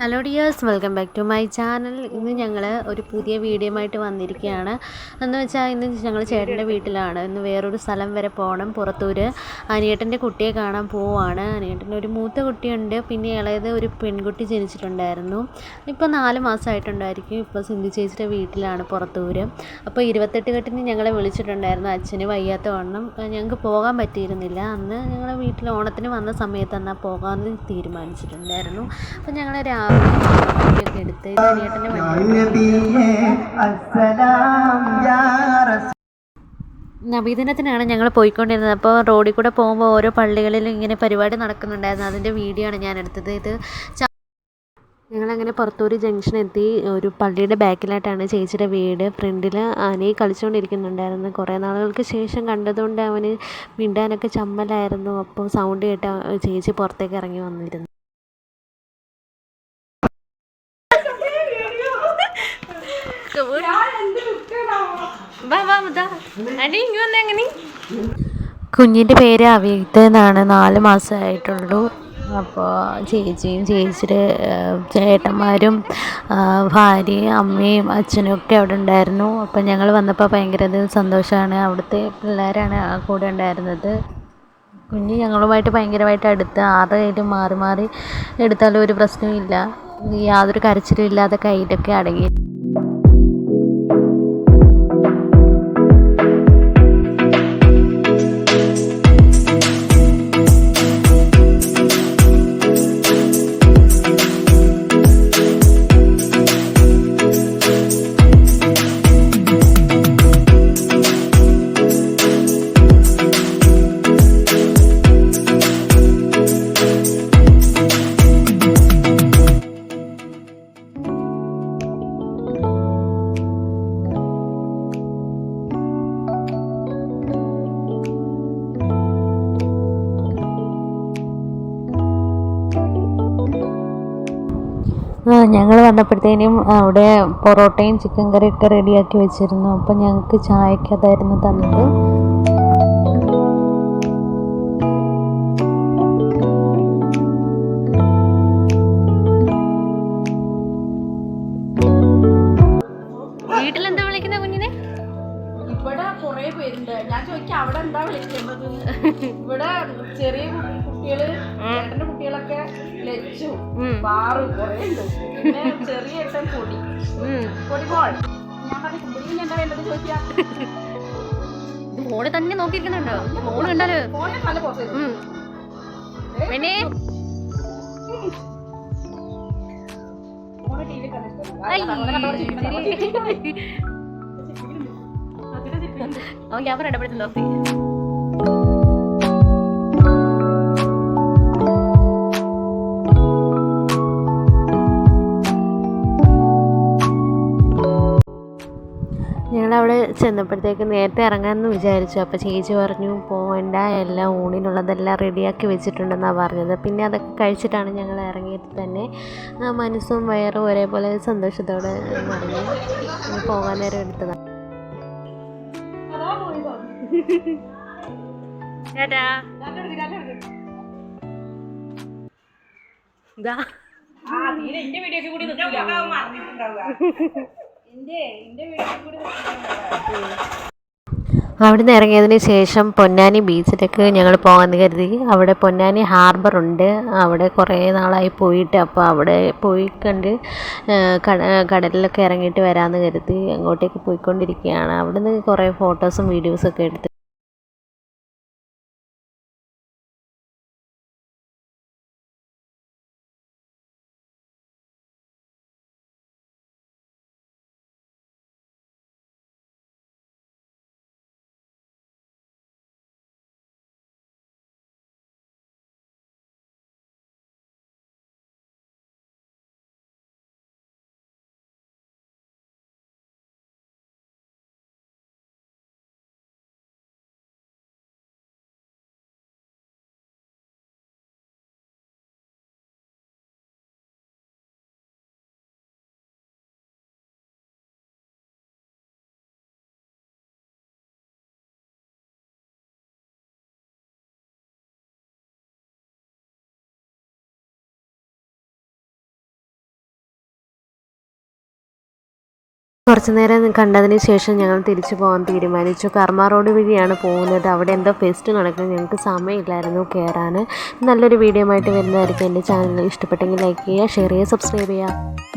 Hello dears welcome back to my channel ഇന്ന് ഞങ്ങൾ ഒരു പുതിയ വീഡിയോ ആയിട്ട് വന്നിരിക്കുകയാണ്. എന്ന് വെച്ചാൽ ഇന്ന് ഞങ്ങൾ ചേട്ടന്റെ വീട്ടിലാണ്. ഇന്ന് വേറൊരു സ്ഥലം വരെ പോകണം പുറത്തൂർ അനിയേട്ടന്റെ കുട്ടിയെ കാണാൻ പോവാണ്. അനിയേട്ടന്റെ ഒരു മൂത്ത കുട്ടിയുണ്ട്. പിന്നെ ഇളയത് ഒരു പെൺകുട്ടി ജനിച്ചിട്ടുണ്ടായിരുന്നു. ഇപ്പോൾ നാല് മാസമായിട്ടുണ്ടായിരിക്കും ഇപ്പോൾ സിന്ധു ചേച്ചിയുടെ വീട്ടിലാണ് പുറത്തൂർ അപ്പോൾ ഇരുപത്തെട്ട് കെട്ടിന് ഞങ്ങളെ വിളിച്ചിട്ടുണ്ടായിരുന്നു. അച്ഛന് വയ്യാത്ത വണ്ണം. ഞങ്ങൾക്ക് പോകാൻ പറ്റിയിരുന്നില്ല. അന്ന് ഞങ്ങളുടെ വീട്ടിൽ ഓണത്തിന് വന്ന സമയത്ത് എന്നാൽ പോകാമെന്ന് തീരുമാനിച്ചിട്ടുണ്ടായിരുന്നു. അപ്പോൾ ഞങ്ങൾ വണ്ടി നബീദിനത്തിനാണ് ഞങ്ങൾ പോയിക്കൊണ്ടിരുന്നത്. അപ്പോൾ റോഡിൽ കൂടെ പോകുമ്പോൾ ഓരോ പള്ളികളിലും ഇങ്ങനെ പരിപാടി നടക്കുന്നുണ്ടായിരുന്നു. അതിന്റെ വീഡിയോ ആണ് ഞാൻ എടുത്തത്. ഇത് ഞങ്ങളങ്ങനെ പുറത്തൂർ ജംഗ്ഷൻ എത്തി. ഒരു പള്ളിയുടെ ബാക്കിലായിട്ടാണ് ചേച്ചിയുടെ വീട്. ഫ്രണ്ടിൽ ആനയെ കളിച്ചുകൊണ്ടിരിക്കുന്നുണ്ടായിരുന്നു കുറേ നാളുകൾക്ക് ശേഷം കണ്ടതുകൊണ്ട് അവന് മിണ്ടാനൊക്കെ ചമ്മലായിരുന്നു. അപ്പോൾ സൗണ്ട് കേട്ട് ചേച്ചി പുറത്തേക്ക് ഇറങ്ങി വന്നിരുന്നു. കുഞ്ഞിന്റെ പേര് അവ്യക്ത എന്നാണ്. നാല് മാസമായിട്ടുള്ളൂ. അപ്പോൾ ചേച്ചിയും ചേച്ചിയുടെ ചേട്ടന്മാരും ഭാര്യയും അമ്മയും അച്ഛനും ഒക്കെ അവിടെ ഉണ്ടായിരുന്നു. അപ്പോൾ ഞങ്ങൾ വന്നപ്പോൾ ഭയങ്കര സന്തോഷമാണ് അവിടുത്തെ പിള്ളേരാണ് കൂടെ ഉണ്ടായിരുന്നത്. കുഞ്ഞ് ഞങ്ങളുമായിട്ട് ഭയങ്കരമായിട്ട് അടുത്ത് ആറ് കയ്യിലും മാറി മാറി എടുത്താലും ഒരു പ്രശ്നവും ഇല്ല. യാതൊരു കരച്ചിലും ഇല്ലാതെ കയ്യിലൊക്കെ അടങ്ങി ഞങ്ങൾ വന്നപ്പോഴത്തേനും അവിടെ പൊറോട്ടയും ചിക്കൻ കറിയൊക്കെ റെഡിയാക്കി വെച്ചിരുന്നു. അപ്പം ഞങ്ങൾക്ക് ചായക്ക് അതായിരുന്നു തന്നത്. എന്താ ഇവിടെ ചെറിയ കുട്ടികൾ ഏട്ടന്റെ കുട്ടികളൊക്കെ ലച്ചു പാറു കുറേ ഉണ്ട്. പിന്നെ ചെറിയ ഏട്ടൻ പൊടി. പൊടി മോൾ. ഞാൻ പറഞ്ഞു എന്താ വേണ്ടത്? ചോദിക്കാം ഫോണ് തന്നെ നോക്കിയിരിക്കുന്നുണ്ടോ? മോൾ കണ്ടാൽ പിന്നെ അവൻ ക്യാമറ ഇടപെടുത്തുണ്ടോ ഞങ്ങളവിടെ ചെന്നപ്പോഴത്തേക്ക് നേരത്തെ ഇറങ്ങാമെന്ന് വിചാരിച്ചു. അപ്പോൾ ചേച്ചി പറഞ്ഞു പോവേണ്ട എല്ലാം ഊണിനുള്ളതെല്ലാം റെഡിയാക്കി വെച്ചിട്ടുണ്ടെന്നാണ് പറഞ്ഞത്. പിന്നെ അതൊക്കെ കഴിച്ചിട്ടാണ് ഞങ്ങൾ ഇറങ്ങിയത് തന്നെ. ആ മനസ്സും വയറും ഒരേപോലെ സന്തോഷത്തോടെ മറിഞ്ഞു പോകാൻ നേരം എടുത്തതാണ്. ആ തീരെ എന്റെ വീഡിയോ ഒക്കെ കൂടി എന്റെ എന്റെ വീഡിയോ അവിടെ നിന്ന് ഇറങ്ങിയതിന് ശേഷം പൊന്നാനി ബീച്ചിലേക്ക് ഞങ്ങൾ പോകാമെന്ന് കരുതി. അവിടെ പൊന്നാനി ഹാർബർ ഉണ്ട്. അവിടെ കുറേ നാളായി പോയിട്ട് അപ്പോൾ അവിടെ പോയി കണ്ട് കടലിലൊക്കെ ഇറങ്ങിയിട്ട് വരാമെന്ന് കരുതി അങ്ങോട്ടേക്ക് പോയിക്കൊണ്ടിരിക്കുകയാണ്. അവിടെ നിന്ന് കുറേ ഫോട്ടോസും വീഡിയോസൊക്കെ എടുത്ത് കുറച്ച് നേരം കണ്ടതിന് ശേഷം ഞങ്ങൾ തിരിച്ചു പോകാൻ തീരുമാനിച്ചു. കർമ്മ റോഡ് വഴിയാണ് പോകുന്നത്. അവിടെ എന്തോ ഫെസ്റ്റ് നടക്കുന്നത് ഞങ്ങൾക്ക് സമയമില്ലായിരുന്നു കയറാൻ നല്ലൊരു വീഡിയോ ആയിട്ട് വരുന്നതായിരിക്കും എന്റെ ചാനൽ ഇഷ്ടപ്പെട്ടെങ്കിൽ ലൈക്ക് ചെയ്യുക ഷെയർ ചെയ്യുക സബ്സ്ക്രൈബ് ചെയ്യുക.